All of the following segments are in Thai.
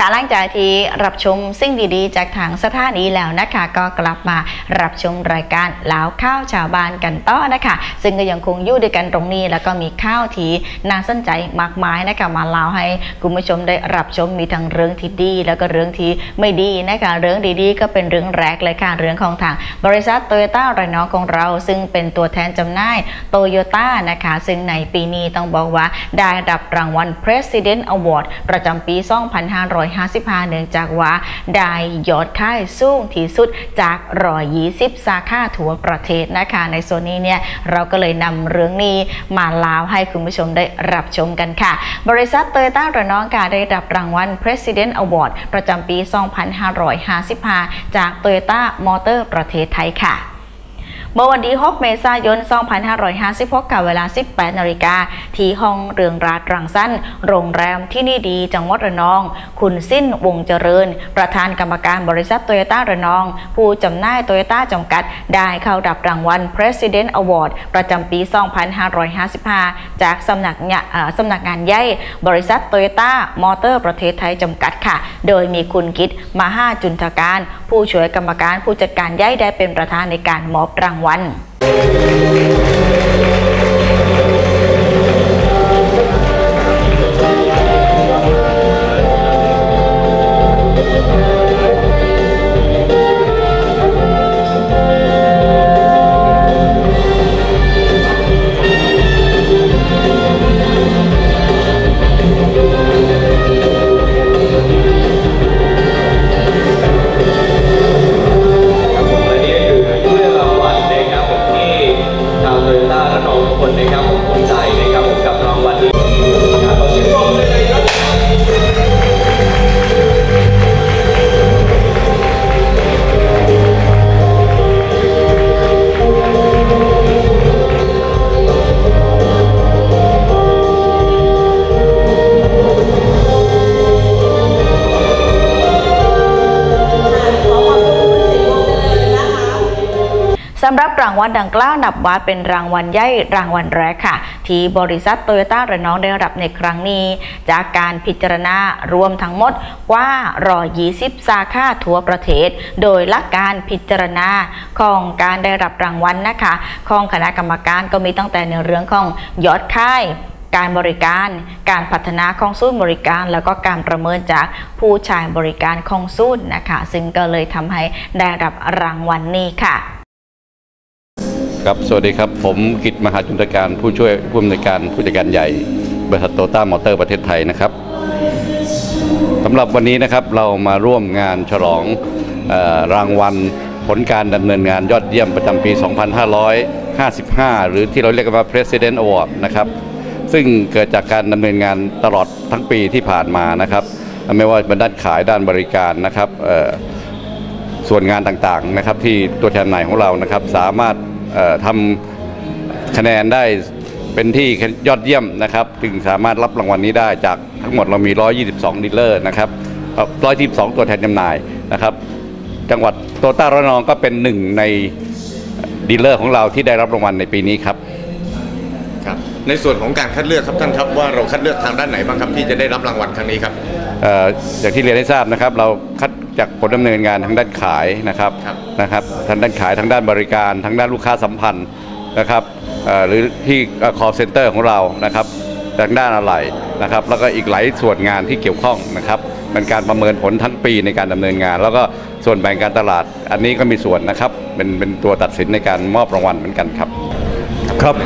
ค่ะหลังจากที่รับชมสิ่งดีๆ จากทางสถานีแล้วนะคะ ก็กลับมารับชมรายการลาวข้าวชาวบ้านกันต่อนะคะ ซึ่งก็ยังคงอยู่ด้วยกันตรงนี้ แล้วก็มีข้าวที่น่าสนใจมากมายนะคะมาเล่าให้คุณผู้ชมได้รับชมมีทั้งเรื่องที่ดี แล้วก็เรื่องที่ไม่ดีนะคะเรื่องดีๆ ก็เป็นเรื่องแรกเลยค่ะเรื่องของทางบริษัทโตโยต้าไรนอของเรา ซึ่งเป็นตัวแทนจำหน่ายโตโยต้านะคะ ซึ่งในปีนี้ต้องบอกว่าได้รับรางวัล President Award ประจำปี2555 เนื่องจากว่าได้ยอดขายสูงที่สุดจาก 120 สาขาทั่วประเทศนะคะ ในโซนนี้เนี่ยเราก็เลยนำเรื่องนี้มาเล่าให้คุณผู้ชมได้รับชมกันค่ะ บริษัทโตโยต้าระนองค่ะได้รับรางวัล President Award ประจำปี 2555 จาก Toyota Motor ประเทศไทยค่ะ เมื่อวันที่ 6 เมษายน 2556กับเวลา 18 นาฬิกา ที่ห้องเรืองราตรังสั้น โรงแรมที่นี่ดีจังหวัดระนอง คุณสิ้นวงเจริญ ประธานกรรมการบริษัทโตโยต้าระนอง ผู้จำหน่ายโตโยต้าจำกัด ได้เข้ารับรางวัล President Award ประจำปี 2555 จากสำนักงานสำนักงานใหญ่บริษัทโตโยต้ามอเตอร์ประเทศไทยจำกัดค่ะ โดยมีคุณกิตมหาจุนทการ ผู้ช่วยกรรมการผู้จัดการใหญ่ได้เป็นประธานในการมอบรางวัลวัน วัลดังกล่าวนับว่าเป็นรางวัลใหญ่รางวัลแรกค่ะ ที่บริษัทโตโยต้าระนองได้รับในครั้งนี้ จากการพิจารณารวมทั้งหมดกว่า120สาขาทั่วประเทศ โดยหลักการพิจารณาของการได้รับรางวัลนะคะของคณะกรรมการก็มีตั้งแต่ในเรื่องของยอดค่ายการบริการ การพัฒนาของศูนย์บริการ แล้วก็การประเมินจากผู้ใช้บริการของศูนย์นะคะ ซึ่งก็เลยทำให้ได้รับรางวัลนี้ค่ะ ครับสวัสดีครับ ผมกิตมหาจุนตการผู้ช่วยผู้อำนวยการผู้จัดการใหญ่บริษัทโตต้ามอเตอร์ประเทศไทยนะครับสำหรับวันนี้นะครับเรามาร่วมงานฉลองออรางวัลผลการดำเนินงานยอดเยี่ยมประจำปี 2555 หรือที่เราเรียกกันว่า President Award นะครับซึ่งเกิดจากการดำเนินงานตลอดทั้งปีที่ผ่านมานะครับ ไม่ว่าเป็นด้านขายด้านบริการนะครับส่วนงานต่างๆนะครับที่ตัวแทนใหม่ของเรานะครับสามารถ ทำคะแนนได้เป็นที่ยอดเยี่ยมนะครับจึงสามารถรับรางวัลนี้ได้จากทั้งหมดเรามี 122 ดีลเลอร์นะครับเอ่อ122 ตัวแทนจำหน่ายนะครับ จังหวัดโตต้าระนองก็เป็นหนึ่งในดีลเลอร์ของเราที่ได้รับรางวัลในปีนี้ครับครับในส่วนของการคัดเลือกครับท่านครับว่าเราคัดเลือกทางด้านไหนบ้างครับที่จะได้รับรางวัลครั้งนี้ครับเอ่ออย่างที่เรียนให้ทราบนะครับ เราคัด จากผลดำเนินงานทางด้านขายนะครับครับนะครับทางด้านขายทางด้านบริการทางด้านลูกค้าสัมพันธ์นะครับเอ่อหรือที่ call center ของเรานะครับทางด้านอะไรนะครับ แล้วก็อีกหลายส่วนงานที่เกี่ยวข้องนะครับเป็นการประเมินผลทั้งปีในการดำเนินงาน แล้วก็ส่วนแบ่งการตลาด อันนี้ก็มีส่วนนะครับเป็นเป็นตัวตัดสินในการมอบรางวัลเหมือนกันครับ ครับ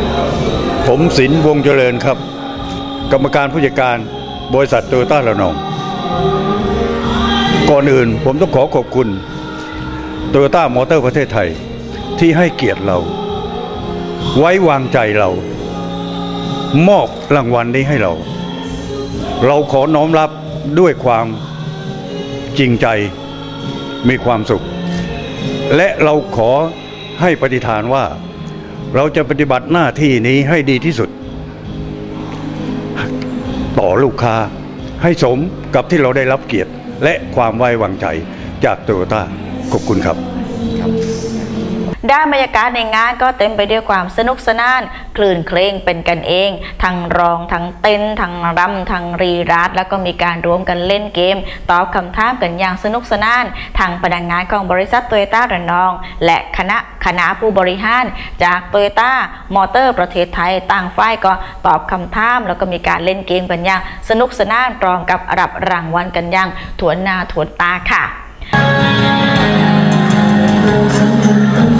ผมศิลป์วงเจริญครับ กรรมการผู้จัดการบริษัทโตโยต้าระนอง ก่อนอื่นผมต้องขอขอบคุณโตโยต้ามอเตอร์ประเทศไทยที่ให้เกียรติเรา ไว้วางใจเรา มอบรางวัลนี้ให้เรา เราขอน้อมรับด้วยความจริงใจมีความสุข และเราขอให้ปฏิฐานว่า เราจะปฏิบัติหน้าที่นี้ให้ดีที่สุด ต่อลูกค้าให้สมกับที่เราได้รับเกียรติ และความไว้วางใจจากโตโยต้าขอบคุณครับ ด้านบรรยากาศในงานก็เต็มไปด้วยความสนุกสนาน คลื่นเครงเป็นกันเอง ทั้งร้องทั้งเต้นทั้งรำทั้งรีรัดแล้วก็มีการรวมกันเล่นเกม ตอบคำถามกันอย่างสนุกสนานทางพนักงานของบริษัทโตโยต้าระนอง และคณะคณะผู้บริหาร จากโตโยต้ามอเตอร์ประเทศไทยต่างฝ่ายก็ตอบคำถาม แล้วก็มีการเล่นเกมกันอย่างสนุกสนานพร้อมกับรับรางวัลกันอย่างถวนหน้าถวนตาค่ะนี่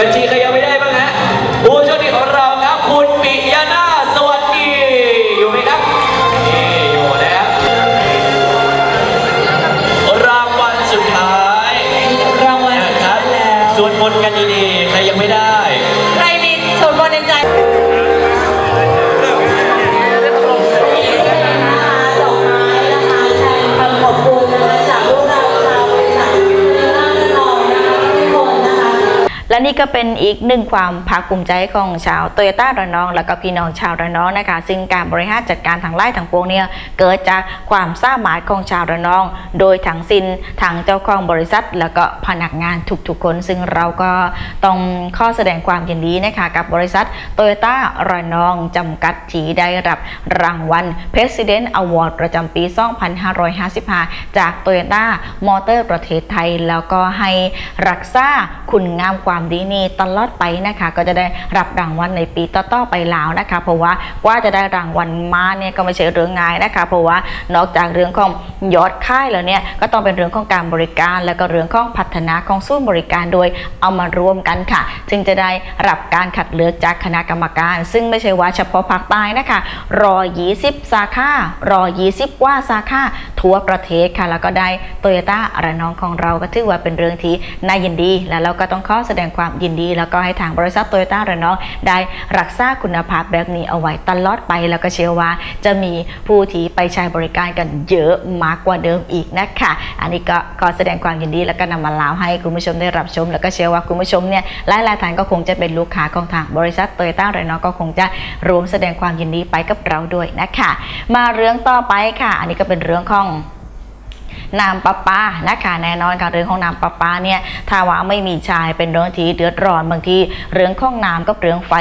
ฮะ และนี่ก็เป็นอีกหนึ่งความภาคภูมิใจของชาวโตโยต้าระนอง แล้วก็พี่น้องชาวระนองนะคะ ซึ่งการบริหารจัดการทางไล่ทางปวงเนี่ยเกิดจากความสามารถของชาวระนอง โดยทั้งสินทางเจ้าของบริษัท แล้วก็พนักงานทุกๆคน ซึ่งเราก็ต้องข้อแสดงความยินดีนะคะกับบริษัทโตโยต้าระนองจำกัดที่ได้รับรางวัล President Award ประจำปี 2555 จากโตโยต้ามอเตอร์ประเทศไทย แล้วก็ให้รักษาคุณงามความดีนี้ตลอดไปนะคะ ก็จะได้รับรางวัลในปีต่อๆไปแล้วนะคะ เพราะว่ากว่าจะได้รางวัลมาเนี่ยก็ไม่ใช่เรื่องง่ายนะคะ เพราะว่านอกจากเรื่องของยอดค่ายแล้วเนี่ยก็ต้องเป็นเรื่องของการบริการ แล้วก็เรื่องของพัฒนาของศูนย์บริการโดยเอามารวมกันค่ะ จึงจะได้รับการคัดเลือกจากคณะกรรมการ ซึ่งไม่ใช่ว่าเฉพาะภาคใต้นะคะรอ20 สาขารอ20 กว่าสาขาทั่วประเทศค่ะ แล้วก็ได้โตโยต้าระนองของเราก็ถือว่าเป็นเรื่องที่น่ายินดี แล้วเราก็ต้องขอแสดงความยินดี แล้วก็ให้ทางบริษัทโตโยต้าระนองได้รักษาคุณภาพแบบนี้เอาไว้ตลอดไป แล้วก็เชื่อว่าจะมีผู้ที่ไปใช้บริการกันเยอะมากกว่าเดิมอีกนะคะ อันนี้ก็ขอแสดงความยินดีแล้วก็นำมาเล่าให้คุณผู้ชมได้รับชม แล้วก็เชื่อว่าคุณผู้ชมเนี่ยหลายๆท่านก็คงจะเป็นลูกค้าของทางบริษัทโตโยต้าระนองก็คงจะรวมแสดงความยินดีไปกับเราด้วยนะคะ มาเรื่องต่อไปค่ะ อันนี้ก็เป็นเรื่องของ น้ำประปานะคะแน่นอนค่ะเรื่องของน้ำประปาเนี่ยถ้าว่าไม่มีชายเป็นเรื่องที่เดือดร้อนบางทีเรื่องของน้ำกับเรื่องไฟ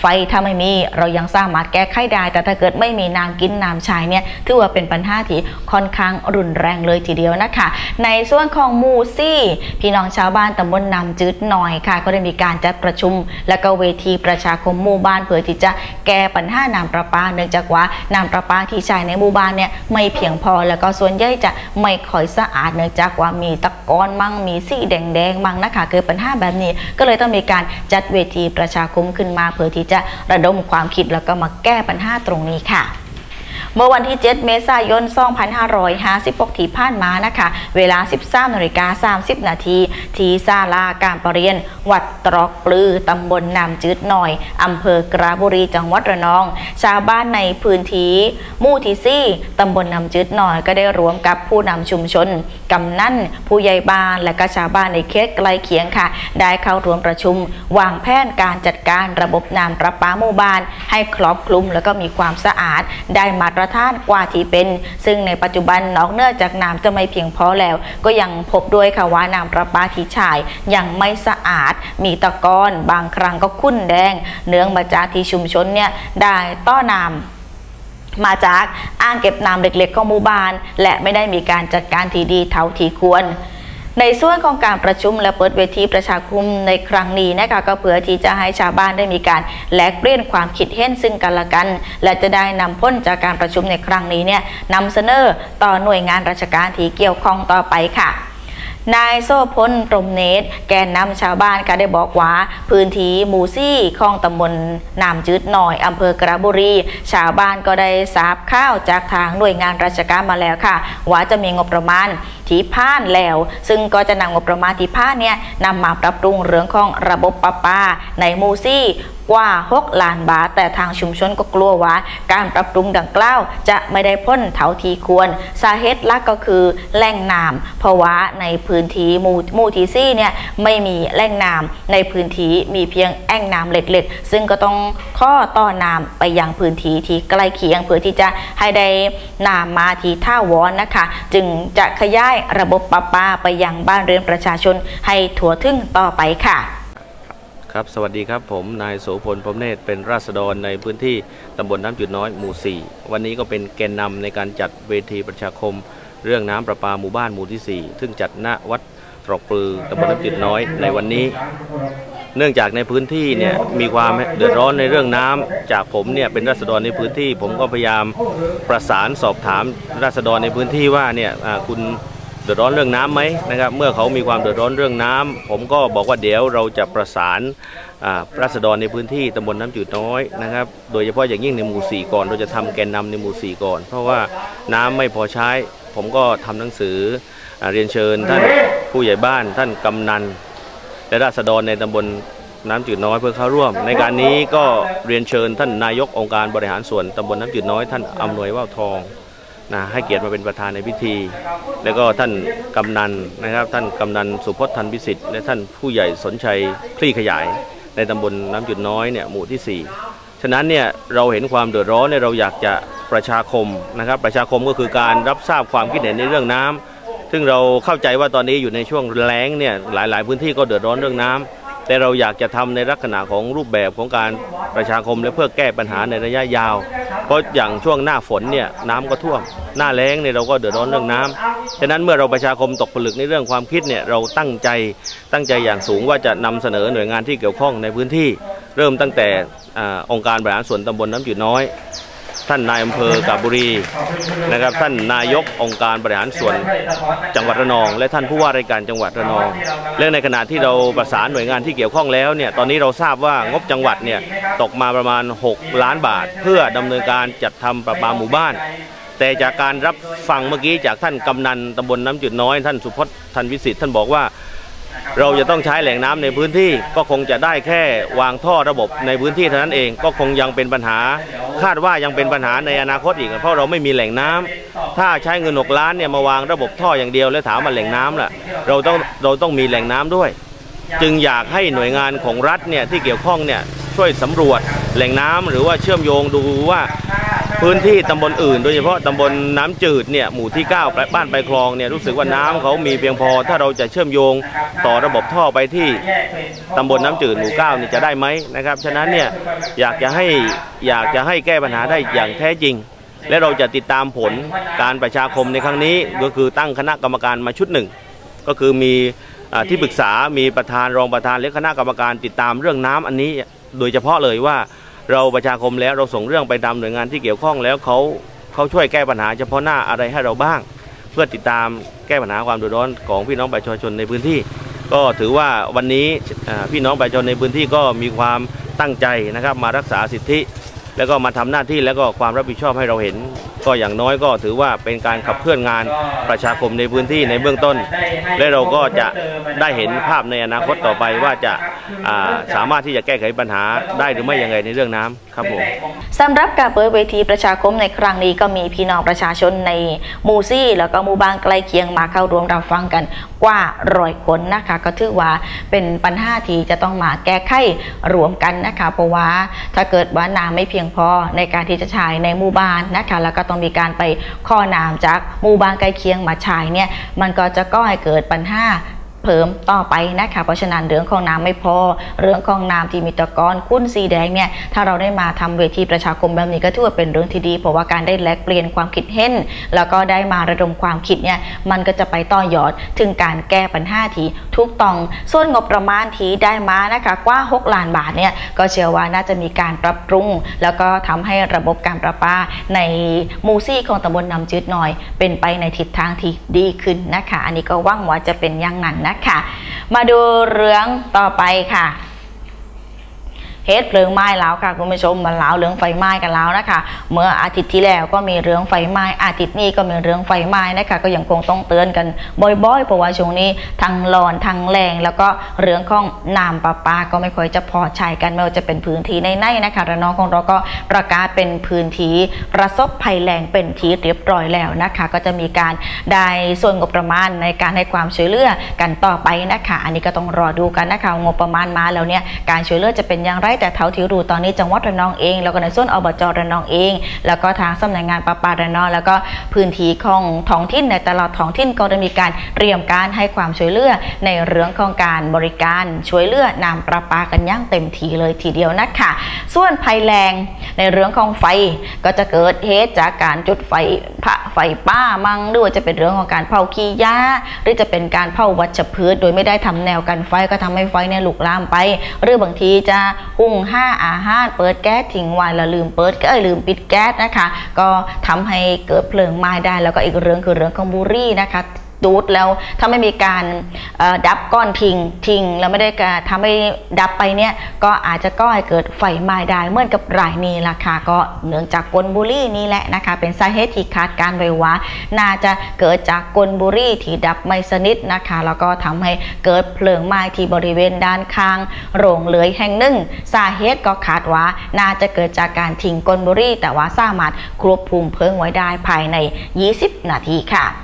ไฟถ้าไม่มีเรายังสามารถแก้ไขได้ แต่ถ้าเกิดไม่มีน้ำกินน้ำใช้เนี่ยถือว่าเป็นปัญหาที่ค่อนข้างรุนแรงเลยทีเดียวนะคะ ในส่วนของมูซี่พี่น้องชาวบ้านตำบลนำจืดหน่อยค่ะ ก็ได้มีการจัดประชุม และก็เวทีประชาคมหมู่บ้านเพื่อที่จะแก้ปัญหาน้ำประปา เนื่องจากว่าน้ำประปาที่ใช้ในหมู่บ้านเนี่ยไม่เพียงพอแล้วก็ส่วนใหญ่จะไม่ค่อยสะอาดเนื่องจากว่ามีตะกอนมั่งมีสีแดงๆมั่งนะคะคือปัญหาแบบนี้ก็เลยต้องมีการจัดเวทีประชาคมขึ้นมา เพื่อที่จะระดมความคิดแล้วก็มาแก้ปัญหาตรงนี้ค่ะ เมื่อวันที่ 7 เมษายน 2556 ที่ผ่านมานะคะ เวลา 13นาฬิกา30 นาทีที่ศาลาการประเรียน วัดตรอกปลือตำบลนามจืดหน่อยอำเภอกระบุรีจังหวัดระนอง ชาวบ้านในพื้นที่มู่ที่ซี่ตำบลนามจืดหน่อยก็ได้รวมกับผู้นำชุมชนกำนันผู้ใหญ่บ้านและก็ชาวบ้านในเขตใกล้เคียงค่ะ ได้เข้าร่วมประชุม วางแผนการจัดการระบบน้ำประปาหมู่บ้าน ให้ครอบคลุมแล้วก็มีความสะอาดได้มาตรทานกว่าที่เป็น ซึ่งในปัจจุบันนอกเนือจากน้ำจะไม่เพียงพอแล้ว ก็ยังพบด้วยค่ะว่าน้ำประปาที่ใช้ยังไม่สะอาด มีตะกอนบางครั้งก็ขุ่นแดง เนื่องมาจากที่ชุมชนเนี่ยได้ต้อน้ำมาจากอ่างเก็บน้ำเล็กๆของหมู่บ้าน และไม่ได้มีการจัดการที่ดีเท่าที่ควร ในส่วนของการประชุมและเปิดเวทีประชาคมในครั้งนี้นะคะก็เพื่อที่จะให้ชาวบ้านได้มีการแลกเปลี่ยนความคิดเห็นซึ่งกันและกัน และจะได้นำพ้นจากการประชุมในครั้งนี้เนี่ยนำเสนอต่อหน่วยงานราชการที่เกี่ยวข้องต่อไปค่ะ นายโซพลตรมเนตแกนนำชาวบ้านก็ได้บอกว่า พื้นที่หมู่ซี่ของตำบลนามจืดหน่อยอำเภอกระบุรี ชาวบ้านก็ได้ทราบข้าวจากทางหน่วยงานราชการมาแล้วค่ะ ว่าจะมีงบประมาณที่ผ่านแล้ว ซึ่งก็จะนำงบประมาณที่ผ่านเนี่ยนำมาปรับปรุงเรื่องของระบบประปาในหมู่ซี่ กว่า 6 ล้านบาท แต่ทางชุมชนก็กลัวว่า การปรับปรุงดังกล่าว จะไม่ได้พ้นเท่าที่ควร สาเหตุหลักก็คือแหล่งน้ำเพราะว่าในพื้นที่หมู่หมู่ที่ซี่เนี่ยไม่มีแหล่งน้ำในพื้นที่มีเพียงแอ่งน้ำเล็กๆ ซึ่งก็ต้องข้อต่อน้ำไปยังพื้นที่ที่ใกล้เคียงเพื่อที่จะให้ได้น้ำมาที่ท่าวอนนะคะ จึงจะขยายระบบประปาไปยังบ้านเรือนประชาชนให้ทั่วถึงต่อไปค่ะ ครับสวัสดีครับผมนายโสพลพรมเนตรเป็นราษฎรในพื้นที่ตำบลน้ำจุดน้อยหมู่ 4 วันนี้ก็เป็นแกนนำในการจัดเวทีประชาคม เรื่องน้ำประปาหมู่บ้านหมู่ที่ 4 ซึ่งจัดณวัดตรอกปลือตำบลน้ำจุดน้อยในวันนี้ เนื่องจากในพื้นที่เนี่ยมีความเดือดร้อนในเรื่องน้ำจากผมเนี่ยเป็นราษฎรในพื้นที่ ผมก็พยายามประสานสอบถามราษฎรในพื้นที่ว่าเนี่ยคุณ เดือดร้อนเรื่องน้ำไหมนะครับเมื่อเขามีความเดือดร้อนเรื่องน้ำผมก็บอกว่าเดี๋ยวเราจะประสานอ่ารัษฎรในพื้นที่ตำบลน้ำจืดน้อยนะครับโดยเฉพาะอย่างยิ่งในหมู่สี่ก่อนเราจะทำแกนนำในหมู่สี่ก่อน เพราะว่าน้ำไม่พอใช้ ผมก็ทำหนังสืออเรียนเชิญท่านผู้ใหญ่บ้านท่านกำนันและราษฎรในตำบลน้ำจืดน้อยเพื่อเข้าร่วม ในการนี้ก็เรียนเชิญท่านนายกองค์การบริหารส่วนตำบลน้ำจืดน้อยท่านอำนวยว่าวทอง นะให้เกียรติมาเป็นประธานในพิธี แล้วก็ท่านกำนันนะครับ ท่านกำนันสุพจน์ทันพิสิทธิ์และท่านผู้ใหญ่สนชัยคลี่ขยาย ในตำบลน้ำจุดน้อยเนี่ยหมู่ที่ 4 ฉะนั้นเนี่ยเราเห็นความเดือดร้อนเนี่ยเราอยากจะประชาคมนะครับ ประชาคมก็คือการรับทราบความคิดเห็นในเรื่องน้ำซึ่งเราเข้าใจว่าตอนนี้อยู่ในช่วงแล้งเนี่ยหลาย ๆ พื้นที่ก็เดือดร้อนเรื่องน้ำแต่เราอยากจะทำในลักษณะของรูปแบบของการประชาคมและเพื่อแก้ปัญหาในระยะยาว เพราะอย่างช่วงหน้าฝนเนี่ยน้ำก็ท่วม หน้าแล้งเนี่ยเราก็เดือดร้อนเรื่องน้ำฉะนั้นเมื่อเราประชาคมตกผลึกในเรื่องความคิดเนี่ยเราตั้งใจตั้งใจอย่างสูงว่าจะนำเสนอหน่วยงานที่เกี่ยวข้องในพื้นที่ เริ่มตั้งแต่อองค์การบริหารส่วนตำบลน้ำจืดน้อย ท่านนายอำเภอกาบุรีนะครับ ท่านนายกองค์การบริหารส่วนจังหวัดระนอง และท่านผู้ว่าราชการจังหวัดระนองเรื่องในขณะที่เราประสานหน่วยงานที่เกี่ยวข้องแล้วเนี่ยตอนนี้เราทราบว่างบจังหวัดเนี่ยตกมาประมาณ 6 ล้านบาท เพื่อดำเนินการจัดทำประปาหมู่บ้าน แต่จากการรับฟังเมื่อกี้จากท่านกำนันตำบลน้ำจุดน้อย ท่านสุพจน์ทันวิสิทธิ์ท่านบอกว่า เราจะต้องใช้แหล่งน้ำในพื้นที่ก็คงจะได้แค่วางท่อระบบในพื้นที่เท่านั้นเองก็คงยังเป็นปัญหา คาดว่ายังเป็นปัญหาในอนาคตอีก เพราะเราไม่มีแหล่งน้ำถ้าใช้เงินหกล้านเนี่ยมาวางระบบท่ออย่างเดียวแล้วถามมาแหล่งน้ำล่ะเราต้องเราต้องมีแหล่งน้ำด้วย จึงอยากให้หน่วยงานของรัฐเนี่ยที่เกี่ยวข้องเนี่ยช่วยสำรวจแหล่งน้ำหรือว่าเชื่อมโยงดูว่า พื้นที่ตำบลอื่น โดยเฉพาะตำบลน้ำจืดเนี่ยหมู่ที่9บ้านไปคลองเนี่ยรู้สึกว่าน้ำเขามีเพียงพอ ถ้าเราจะเชื่อมโยงต่อระบบท่อไปที่ตำบลน้ำจืดหมู่9นี่จะได้ไหมนะครับฉะนั้นเนี่ยอยากจะให้อยากจะให้แก้ปัญหาได้อย่างแท้จริง และเราจะติดตามผลการประชาคมในครั้งนี้ ก็คือตั้งคณะกรรมการมาชุดหนึ่ง ก็คือมีอที่ปรึกษามีประธานรองประธานและคณะกรรมการติดตามเรื่องน้ำอันนี้โดยเฉพาะเลยว่า เราประชาคมแล้วเราส่งเรื่องไปตามหน่วยงานที่เกี่ยวข้องแล้วเขาเขาช่วยแก้ปัญหาเฉพาะหน้าอะไรให้เราบ้าง เพื่อติดตามแก้ปัญหาความเดือดร้อนของพี่น้องประชาชนในพื้นที่ ก็ถือว่าวันนี้พี่น้องประชาชนในพื้นที่ก็มีความตั้งใจนะครับมารักษาสิทธิ แล้วก็มาทำหน้าที่แล้วก็ความรับผิดชอบให้เราเห็น ก็อย่างน้อยก็ถือว่าเป็นการขับเคลื่อนงานประชาคมในพื้นที่ในเบื้องต้น และเราก็จะได้เห็นภาพในอนาคตต่อไปว่าจะาสามารถที่จะแก้ไขปัญหาได้หรือไม่ยังไงในเรื่องน้ำครับผมสำหรับการเปิดเวทีประชาคมในครั้งนี้ก็มีพี่น้องประชาชนในมูซี่ แล้วก็มูบานใกล้เคียงมาเข้าร่วมรับฟังกันกว่าร้อยคนนะคะ ก็ถือว่าเป็นปัญหาที่จะต้องมาแก้ไขรวมกันนะคะเพราะว่าถ้าเกิดว่าน้ำไม่เพียงพอในการที่จะใช้ในหมู่บ้านนะคะแล้วก็ต้องมีการไปข้อน้ำจากหมู่บ้านใกล้เคียงมาใช้เนี่ยมันก็จะก่อให้เกิดปัญหา เพิ่มต่อไปนะคะเพราะฉะนั้นเรื่องของน้ำไม่พอ เรื่องของน้ำที่มีตะกอนคุ้นสีแดงเนี่ยถ้าเราได้มาทำเวทีประชาคมแบบนี้ก็ถือว่าเป็นเรื่องที่ดี เพราะว่าการได้แลกเปลี่ยนความคิดเห็นแล้วก็ได้มาระดมความคิดเนี่ยมันก็จะไปต่อยอดถึงการแก้ปัญหาที่ทุกต้องส่วนงบประมาณที่ได้มานะคะกว่า 6 ล้านบาทเนี่ยก็เชื่อว่าน่าจะมีการปรับปรุง แล้วก็ทำให้ระบบการประปาในมูซี่ของตำบลนำจืดหน่อย เป็นไปในทิศทางที่ดีขึ้นนะคะ อันนี้ก็ว่างว่าจะเป็นอย่างนั้นนะคะมาดูเรื่องต่อไปค่ะ เฮดเพลิงไหม้แล้วค่ะคุณผู้ชมมาแล้วเรื่องไฟไหม้กันแล้วนะคะ เมื่ออาทิตย์ที่แล้วก็มีเรื่องไฟไหม้อาทิตย์นี้ก็มีเรื่องไฟไหม้นะคะก็ยังคงต้องเตือนกันบ่อยๆเพราะว่าช่วงนี้ทางร้อนทางแรงแล้วก็เรื่องของน้ำประปาก็ไม่ค่อยจะพอใช้กันไม่ว่าจะเป็นพื้นที่ในๆนะคะระนองของเราก็ประกาศเป็นพื้นที่ประสบภัยแรงเป็นที่เรียบร้อยแล้วนะคะ ก็จะมีการได้ส่วนงบประมาณในการให้ความช่วยเหลือกันต่อไปนะคะ อันนี้ก็ต้องรอดูกันนะคะงบประมาณมาแล้วเนี่ยการช่วยเหลือจะเป็นอย่างไรแต่เท่าที่รู้ตอนนี้จังหวัดระนองเอง แล้วก็ในส่วนอบจระนองเอง แล้วก็ทางสำนักงานประปาระนอง แล้วก็พื้นที่ของท้องถิ่นในตลอดท้องถิ่นก็ได้มีการเตรียมการให้ความช่วยเหลือในเรื่องของการบริการช่วยเหลือนำประปากันย่างเต็มทีเลยทีเดียวนะคะส่วนภัยแรงในเรื่องของไฟก็จะเกิดเหตุจากการจุดไฟพระไฟป้ามั่งหรือว่าจะเป็นเรื่องของการเผาขี้ยาหรือจะเป็นการเผาวัชพืช โดยไม่ได้ทำแนวกันไฟก็ทำให้ไฟเนี่ยลุกลามไป หรือบางทีจะหุงห้าอาหารเปิดแก๊สทิ้งไว้แล้วลืมเปิดก็ลืมปิดแก๊สนะคะ ก็ทำให้เกิดเพลิงไหม้ได้แล้วก็อีกเรื่องคือเรื่องของบุหรี่นะคะ ดูดแล้วถ้าไม่มีการดับก้อนทิ้งทิ้งแล้วไม่ได้การทำให้ดับไปเนี่ยก็อาจจะก่อให้เกิดไฟไหม้ได้เหมือนกับรายนี้ราคาก็เนื่องจากกลบุรี่นี่แหละนะคะ เป็นสาเหตุที่คาดการไว้ว่าน่าจะเกิดจากกลบุรี่ที่ดับไม่สนิทนะคะ แล้วก็ทำให้เกิดเพลิงไหม้ที่บริเวณด้านข้าง โรงเรือยแห่งหนึ่งสาเหตุก็คาดว่าน่าจะเกิดจากการทิ้งกลบุรี่แต่ว่าสามารถควบคุมเพลิงไว้ได้ภายใน 20 นาทีค่ะ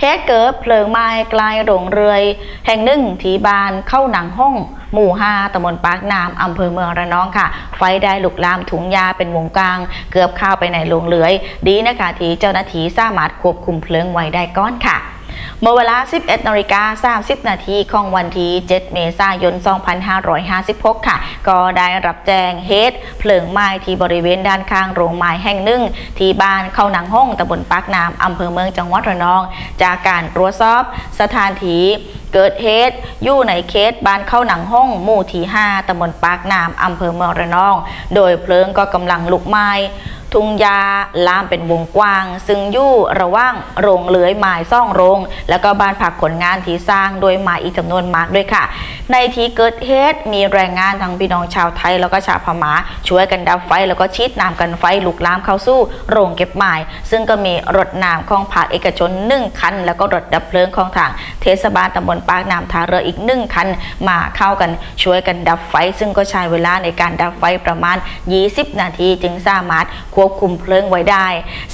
เหตุเกิดเพลิงไหม้กลายโรงเรือยแห่งหนึ่งที่บ้านเข้าหนังห้อง หมู่ห้าตำบลปากน้ำอำเภอเมืองระนองค่ะ ไฟได้ลุกลามถุงยาเป็นวงกลาง เกือบเข้าไปในโรงเรือย ดีนะคะที่เจ้าหน้าที่สามารถควบคุมเพลิงไว้ได้ก้อนค่ะ เมื่อเวลา 11นาฬิกา30 นาทีของวันที่ 7 เมษายน 2556 ค่ะ ก็ได้รับแจ้งเหตุเพลิงไหม้ที่บริเวณด้านข้างโรงไม้แห่งหนึ่ง ที่บ้านเข้าหนังห้องตำบลปากน้ำอำเภอเมืองจังหวัดระนอง จากการตรวจสอบสถานที่เกิดเหตุอยู่ในเขตบ้านเข้าหนังห้องหมู่ที่ 5ตำบลปากน้ำอำเภอเมืองระนอง โดยเพลิงก็กำลังลุกไหม้ ทุ่งยาลามเป็นวงกว้าง ซึ่งอยู่ระหว่างโรงเลื้อยไม้ซ่องโรง แล้วก็บ้านพักคนงานที่สร้างโดยไม้อีกจำนวนมากด้วยค่ะ ในที่เกิดเหตุมีแรงงานทั้งพี่น้องชาวไทยแล้วก็ชาวพม่าช่วยกันดับไฟแล้วก็ชีดน้ำกันไฟลุกลามเข้าสู่โรงเก็บไม้ซึ่งก็มีรถน้ำของภาคเอกชนหนึ่งคัน แล้วก็รถดับเพลิงของทางเทศบาลตำบลปากน้ำท่าเรืออีกหนึ่งคันมาเข้ากันช่วยกันดับไฟ ซึ่งก็ใช้เวลาในการดับไฟประมาณ 20 นาทีจึงสามารถคควบคุมเพลิงไว้ได้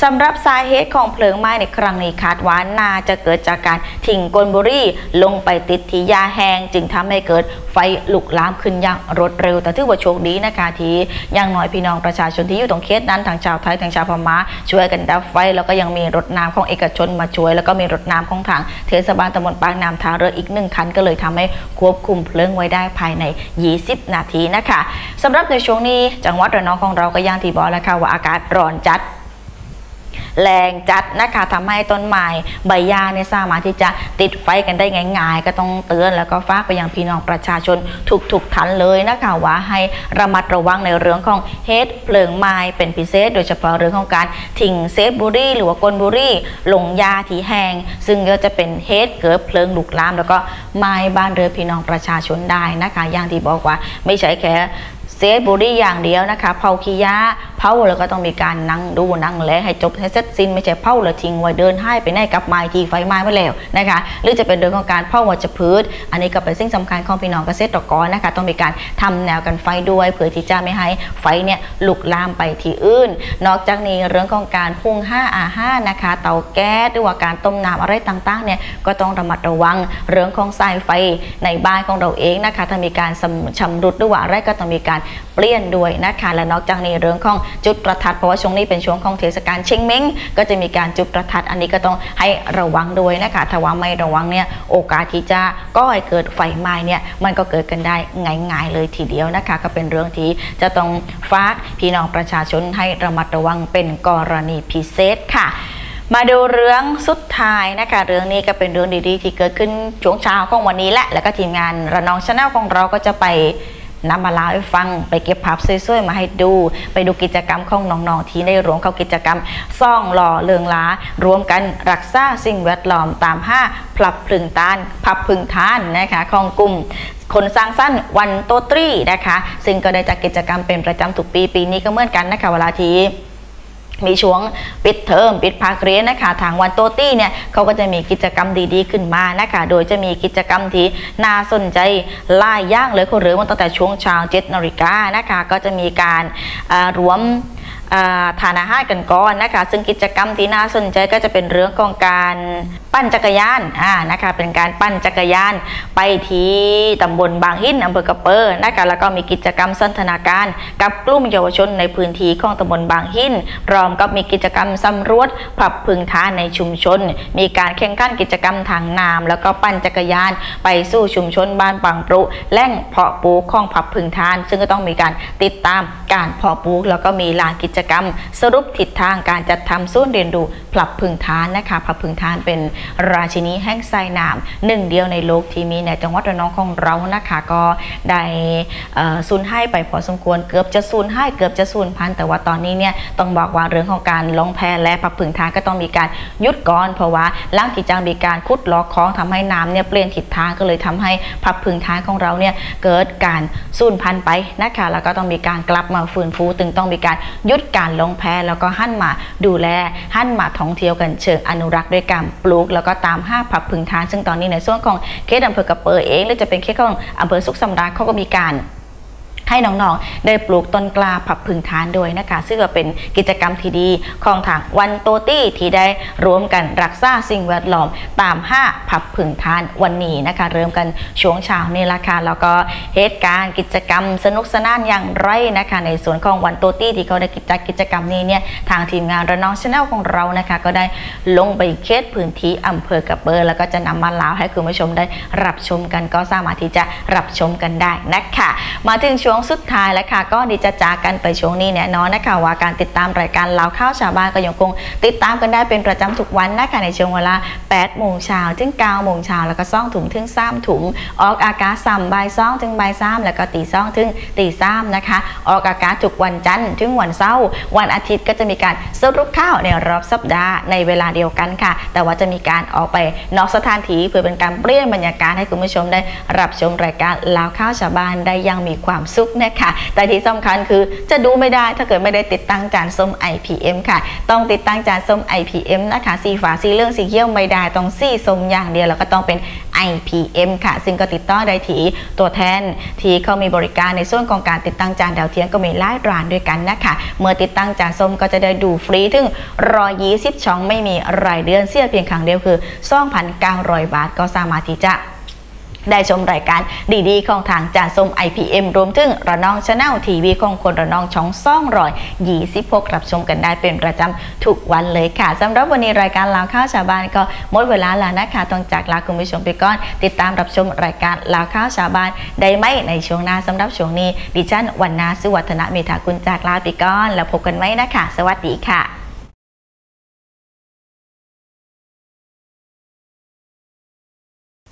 สำหรับสาเหตุของเพลิงไหม้ในครั้งนี้คาดว่าน่าจะเกิดจากการทิ้งกลบุหรี่ลงไปติดที่ยาแห้งจึงทำให้เกิดไฟลุกลามขึ้นอย่างรวดเร็ว แต่ถือว่าโชคดีนะคะที่อยังน้อยพี่น้องประชาชนที่อยู่ตรงเคสนั้นทางชาวไทยทางชาวพม่าช่วยกันดับไฟ แล้วก็ยังมีรถน้ำของเอกชนมาช่วย แล้วก็มีรถน้ำของทางเทศบาลตำบลปากน้ำท่าเรืออีกหนึ่งคันก็เลยทำให้ควบคุมเพลิงไว้ได้ภายใน 20 นาทีนะคะสำหรับในช่วงนี้จังหวัดระนองของเราก็ย่างที่บอกแล้วค่ะว่าอากาศร้อนจัด แรงจัดนะคะทำให้ต้นไม้ใบหญ้าเนี่ยสามารถที่จะติดไฟกันได้ง่ายๆ ก็ต้องเตือนแล้วก็ฝากไปยังพี่น้องประชาชนทุกๆท่านเลยนะคะว่าให้ระมัดระวังในเรื่องของเหตุเพลิงไม้เป็นพิเศษ โดยเฉพาะเรื่องของการทิ้งเซฟบุรี่หรือว่ากลบุรี่ลงยาที่แห้งซึ่งก็จะเป็นเหตุเกิดเพลิงลุกลาม แล้วก็ไม้บ้านเรือพี่น้องประชาชนได้นะคะ อย่างที่บอกว่าไม่ใช่แค่เซฟบุรี่อย่างเดียวนะคะเผาขี้ยา ผาแล้วก็ต้องมีการนั่งดูนั่งแลให้จบให้เสร็จสิ้นไม่ใช่เผาแล้วทิ้งไว้เดินให้ไปไหนกลับม้ที่ไฟไหม้ไปแล้วนะคะหรือจะเป็นเรื่องของการเผาวัชพืช อันนี้ก็เป็นสิ่งสำคัญของพี่น้องเกษตรกรนะคะต้องมีการทำแนวกันไฟด้วยเพื่อที่จะไม่ให้ไฟเนี่ยลุกลามไปที่อื่น นอกจากนี้เรื่องของการพุ่งห้าอาห้านะคะ เตาแก๊สหรือว่าการต้มน้ำอะไรต่างๆเนี่ยก็ต้องระมัดระวังเรื่องของสายไฟในบ้านของเราเองนะคะถ้ามีการชำรุดหรือว่าอะไรก็ต้องมีการ เปลี่ยนด้วยนะคะและนอกจากนี้เรื่องของจุดประทัดเพราะว่าช่วงนี้เป็นช่วงของเทศกาลเชงเม้งก็จะมีการจุดประทัดอันนี้ก็ต้องให้ระวังด้วยนะคะถ้าว่าไม่ระวังเนี่ยโอกาสที่จะก็ให้เกิดไฟไหม้เนี่ยมันก็เกิดกันได้ง่ายๆเลยทีเดียวนะคะ ก็เป็นเรื่องที่จะต้องฝากพี่น้องประชาชนให้ระมัดระวังเป็นกรณีพิเศษค่ะมาดูเรื่องสุดท้ายนะคะ เรื่องนี้ก็เป็นเรื่องดีๆ ที่เกิดขึ้นช่วงเช้าของวันนี้แหละแล้วก็ทีมงานระนองชาแนลของเราก็จะไป นำมาเล่าให้ฟังไปเก็บภาพสวยๆมาให้ดู ไปดูกิจกรรมของน้องๆที่ได้รวมเข้ากิจกรรมซ่องหล่อเลืองล้ารวมกันรักษาสิ่งแวดล้อมตามห้าพับพึงทานพับพึงทานนะคะของกลุ่มคนสร้างสั้นวันโตตรีนะคะ ซึ่งก็ได้จัดกิจกรรมเป็นประจำทุกปีปีนี้ก็เหมือนกันนะคะเวลาที่ มีช่วงปิดเทอมปิดภาคเรียนนะคะทางวันโตตี้เนี่ยเขาก็จะมีกิจกรรมดีๆขึ้นมานะคะโดยจะมีกิจกรรมที่น่าสนใจล่ายย่างเลยคุณหรือมันตั้งแต่ช่วงเช้าเจ็ดนาฬิกานะคะก็จะมีการรวมฐาทานอาหารกันก่อนนะคะซึ่งกิจกรรมที่น่าสนใจก็จะเป็นเรื่องของการ ปั่นจักรยานอ่านะคะเป็นการปั่นจักรยานไปที่ตำบลบางหินอำเภอกระเปอร์นะคะแล้วก็มีกิจกรรมสันทนาการ กับกลุ่มเยาวชนในพื้นที่ของตำบลบางหินพร้อมกับมีกิจกรรมสำรวจปรับพึงทานในชุมชน มีการแข่งขันกิจกรรมทางน้ำแล้วก็ปั่นจักรยานไปสู่ชุมชนบ้านบางปรุแหล่งเพาะปลูกของผับพึงทาน ซึ่งก็ต้องมีการติดตามการเพาะปลูกแล้วก็มีลานกิจกรรม สรุปทิศทางการจัดทำศูนย์เรียนรู้ผับพึงทานนะคะผับพึงทานเป็นราชินีแห่งไซน้ำหนึ่งเดียวในโลกที่มีในจังหวัดระนองของเรานะคะก็ได้สูญให้ไปพอสมควรเกือบจะสูญให้เกือบจะสูญพันแต่ว่าตอนนี้เนี่ยต้องบอกว่าเรื่องของการลงแพและผลับพึ่งทานก็ต้องมีการยุดก่อนเพราะว่าล่างที่จะมีการขุดล็อกคลองทำให้น้ำเนี่ยเปลี่ยนทิศทางก็เลยทำให้ผลับพึ่งทานของเราเนี่ยเกิดการสูญพันไปนะคะแล้วก็ต้องมีการกลับมาฟื้นฟูตึงต้องมีการยุดการลงแพแล้วก็หันมาดูแลหันมาท่องเที่ยวกันเชิงอนุรักษ์ด้วยการปลูกแล้วก็ตามห้าผับพึงทาน ซึ่งตอนนี้ในส่วนของเขตอำเภอกระเปอเองหรือจะเป็นเขตของอำเภอสุขสำราญเขาก็มีการ ให้น้องๆ ได้ปลูกต้นกล้าผับพึงทานด้วยนะคะ ซึ่งก็เป็นกิจกรรมที่ดีของทางวันโตตี้ที่ได้รวมกันรักษาสิ่งแวดล้อมตาม 5 ผับพึงทานวันนี้นะคะ เริ่มกันช่วงเช้านี่ละค่ะแล้วก็เหตุการณ์กิจกรรมสนุกสนานอย่างไรนะคะ ในส่วนของวันโตตี้ที่เขาได้กิจจัดกิจกรรมนี้เนี่ยทางทีมงานระนองชาแนลของเรานะคะ ก็ได้ลงไปเขตพื้นที่อำเภอกระเบอร์แล้วก็จะนำมาเล่าให้คุณผู้ชมได้รับชมกันก็สามารถที่จะรับชมกันได้นะคะมาถึงช่วงงสุดท้ายแล้วค่ะก็ดีจะจากกันไปช่วงนี้แน่นอนนะคะว่าการติดตามรายการเล่าข้าวชาวบ้านก็ยังคง ติดตามกันได้เป็นประจำทุกวันนะคะในช่วงเวลา8โมงเช้าถึง9โมงเช้าแล้วก็ซ่องถุงถึง3ถุงออกอากาศซ้ำบ่ายซ่องถึงบ่ายซ้ำแล้วก็ตีซ่องถึงตีซ้ำนะคะ ออกอากาศทุกวันจันทร์ถึงวันเสาร์วันอาทิตย์ก็จะมีการสรุปข้าวในรอบสัปดาห์ในเวลาเดียวกันค่ะ แต่ว่าจะมีการออกไปนอกสถานที่เพื่อเป็นการเปลี่ยนบรรยากาศให้คุณผู้ชมได้รับชมรายการลาวข้าวชาวบ้านได้อยังมีความสุขนะคะแต่ที่สำคัญคือจะดูไม่ได้ถ้าเกิดไม่ได้ติดตั้งจานส้ม IPM ค่ะ ต้องติดตั้งจานส้ม IPM นะคะสีฝาสีเหลืองสีเขียวไม่ได้ต้องสีส้มอย่างเดียวแล้วก็ต้องเป็น IPM ค่ะ ซึ่งก็ติดต่อได้ที่ตัวแทนที่เขามีบริการในส่วนของการติดตั้งจานดาวเทียมก็มีหลายร้านด้วยกันนะคะ เมื่อติดตั้งจานส้มก็จะได้ดูฟรีถึง120ช่องไม่มีรายเดือนเสียเพียงครั้งเดียวคือ2,900 บาทก็สามารถที่จะ ได้ชมรายการดีๆ ของทางจานส้ม IPM รวมถึงระนองชาแนลทีวีของคนระนองช่องซ่องรอย26รับชมกันได้เป็นประจำทุกวันเลยค่ะสำหรับวันนี้รายการลาวข้าวชาวบ้านก็หมดเวลาแล้วนะคะต้องจากลาคุณผู้ชมไปก่อน ติดตามรับชมรายการลาวข้าวชาวบ้านได้ไหมในช่วงหน้าสำหรับช่วงนี้ดิฉันวันนาสุวัฒนเมธากุลจากลาไปก่อนแล้วพบกันไหมนะคะ สวัสดีค่ะ